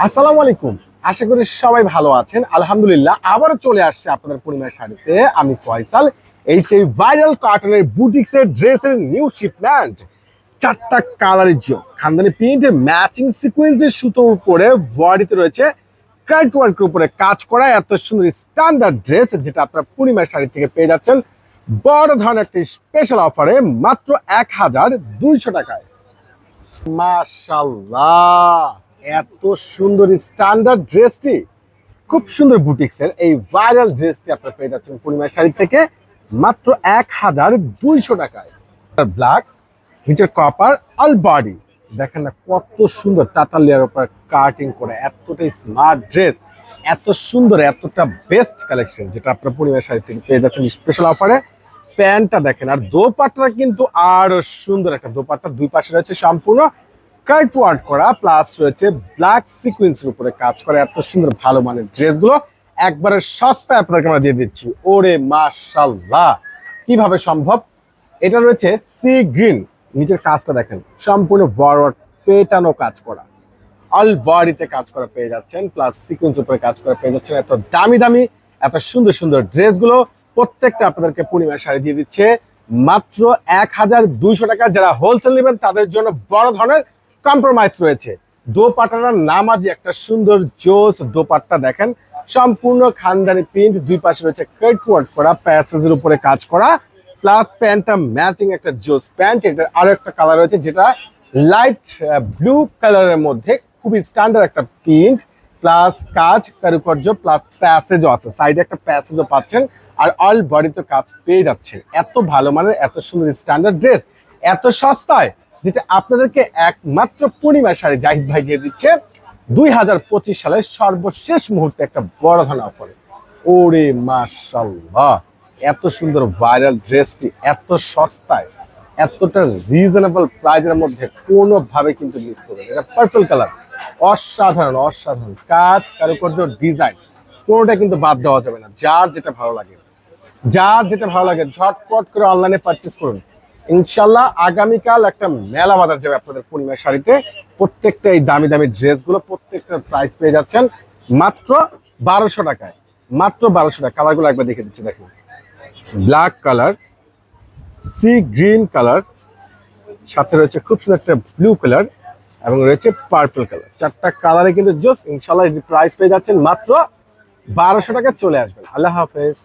আসসালামু আলাইকুম। আশা করি সবাই ভালো আছেন। আলহামদুলিল্লাহ, আবারও চলে আসছে আপনাদের পরিমাণের শাড়িতে। আমি ফয়সাল। এই সেই ভাইরাল কটনের বুটিক্সের ড্রেসের নিউ শিপমেন্ট চারটা কালারের জিওস খানদানি প্রিন্টের ম্যাচিং সিকোয়েন্সের সুতোর উপরে বডিতে রয়েছে কাট ওয়ার্কের উপরে কাজ করা এত সুন্দর স্ট্যান্ডার্ড ড্রেস যেটা আপনারা পূর্ণিমার শাড়ি থেকে পেয়ে যাচ্ছেন। বড় ধরনের একটি স্পেশাল অফারে মাত্র এক হাজার দুইশো টাকায়। মাশাল্লাহ! এত সুন্দর স্ট্যান্ডার্ড ড্রেসটি খুব সুন্দর বুটিক্সের এই ভাইরাল ড্রেসটি আপনারা পেয়ে যাচ্ছেন পূর্ণিমার শাড়ি থেকে মাত্র এক হাজার দুইশো টাকায়। ব্ল্যাক নিচের কপার অল বডি দেখেন না কত সুন্দর তাতালিয়ার উপর কাটিং করে, এতটাই স্মার্ট ড্রেস এত সুন্দর, এতটা বেস্ট কালেকশন যেটা আপনার পরিবার শাড়ি থেকে পেয়ে যাচ্ছেন স্পেশাল অফারে প্যান্টটা দেখেন, আর দোপাট্টাটা কিন্তু আরও সুন্দর একটা দোপাট্টা, দুই পাশে রয়েছে সম্পূর্ণ কাইট ওয়ার্ক করা, প্লাস রয়েছে ব্ল্যাক সিকুয়েন্সের উপরে কাজ করা, এত সুন্দর ভালো মানের ড্রেসগুলো একবারে সস্তায় আপনাদেরকে আমরা দিয়ে দিচ্ছি। ওরে মাশাল্লাহ কীভাবে সম্ভব? এটা রয়েছে সি গ্রিন, নিচের কাজটা দেখেন, সম্পূর্ণ বড় পেটানো কাজ করা। অল বডিতে কাজ করা পেয়ে যাচ্ছেন, প্লাস সিকুয়েন্স উপরে কাজ করা পেয়ে যাচ্ছেন, এত দামি দামি, এত সুন্দর সুন্দর ড্রেসগুলো প্রত্যেকটা আপনাদেরকে পূর্ণিমার শাড়ি দিয়ে দিচ্ছে। মাত্র এক হাজার দুইশো টাকা যারা হোলসেল নেবেন, তাদের জন্য বড় ধরনের কম্প্রোমাইজ রয়েছে। দোপাট্টার নামাজি একটা সুন্দর জোস দোপাট্টা দেখেন। সম্পূর্ণ খানদানি প্রিন্ট দুই পাশে রয়েছে কাট ওয়ার্ক করা প্যাসেজের উপরে কাজ করা প্লাস প্যান্টটা ম্যাচিং একটা জোস প্যান্ট, এটার আরও একটা কালার রয়েছে যেটা লাইট ব্লু কালারের মধ্যে খুবই স্ট্যান্ডার্ড একটা প্রিন্ট প্লাস কাজ, কারুকার্য প্লাস প্যাসেজও আছে। সাইডে একটা প্যাসেজও পাচ্ছেন, আর অল বডিতে কাজ পেয়ে যাচ্ছেন। এত ভালো মানের, এত সুন্দর স্ট্যান্ডার্ড ড্রেস এত সস্তায়। যেটা আপনাদেরকে একমাত্র পূর্ণিমা শাড়ি জাহিদ ভাই দিয়ে দিচ্ছে। দুই হাজার পঁচিশ সালের সর্বশেষ মুহূর্তে একটা বড় ধরনের অফারে। ওরে মাশাল্লাহ এত সুন্দর ভাইরাল ড্রেসটি, এত সস্তায়, এতটা রিজনেবল প্রাইজের মধ্যে কোনোভাবে কিন্তু মিস করবেন এটা পার্পল কালার অসাধারণ অসাধারণ কাজ, কারুকার্য ডিজাইন কোনোটা কিন্তু বাদ দেওয়া যাবে না। যার যেটা ভালো লাগে, যার যেটা ভালো লাগে, ঝটপট করে অনলাইনে পারচেস করুন। ইনশাল্লাহ আগামীকাল একটা মেলা বাজার যাবে আপনাদের পূর্ণিমার শাড়িতে। প্রত্যেকটা এই দামি দামি ড্রেসগুলো প্রত্যেকটার প্রাইস পেয়ে যাচ্ছেন। মাত্র বারোশো টাকায়। মাত্র বারোশো টাকা কালারগুলো একবার দেখে দিচ্ছি, দেখুন। Black colour sea green colour সাথে রয়েছে খুব সুন্দর একটা ব্লু কালার এবং রয়েছে পার্পল কালার চারটা কালারে কিন্তু জোস ইনশাল্লাহ প্রাইস পেয়ে যাচ্ছেন। মাত্র বারোশো টাকা চলে আসবেন। আল্লাহ হাফেজ।